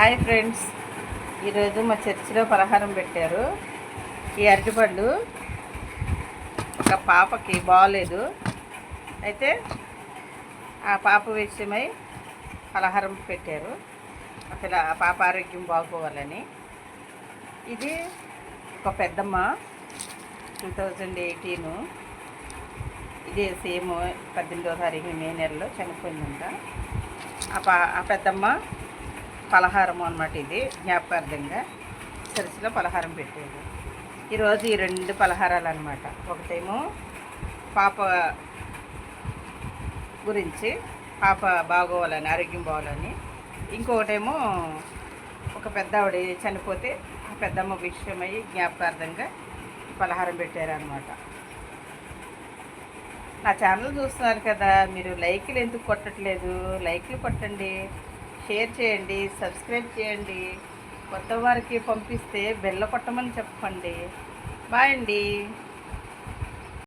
Hi friends. ఈరోజు మా చర్చిలో పలహారం పెట్టారు. ఈ అరటిపండు ఒక పాపకి బాగలేదు అయితే ఆ పాప విషయమై పలహారం పెట్టారు. అసలు ఆ పాప ఆరోగ్యం బాగోవాలని. ఇది ఒక పెద్దమ్మ టూ థౌజండ్ ఎయిటీను. ఇది సేమ్ పద్దెనిమిదో తారీఖు మే నెలలో చనిపోయిందంట. ఆ పా ఆ పెద్దమ్మ పలహారం అన్నమాట ఇది జ్ఞాపకార్థంగా. సరస్సులో పలహారం పెట్టేది. ఈరోజు ఈ రెండు పలహారాలు అనమాట ఒకటేమో పాప గురించి పాప బాగోవాలని ఆరోగ్యం బాగోవాలని. ఇంకొకటేమో ఒక పెద్ద ఆవిడ చనిపోతే ఆ పెద్దమ్మ విషయమై జ్ఞాపకార్థంగా పలహారం పెట్టారనమాట నా ఛానల్ చూస్తున్నారు కదా మీరు లైక్లు ఎందుకు కొట్టట్లేదు? లైక్లు కొట్టండి. షేర్ చేయండి సబ్స్క్రైబ్ చేయండి. కొత్త వారికి పంపిస్తే బెల్ల కొట్టమని చెప్పండి. బాయ్ అండి.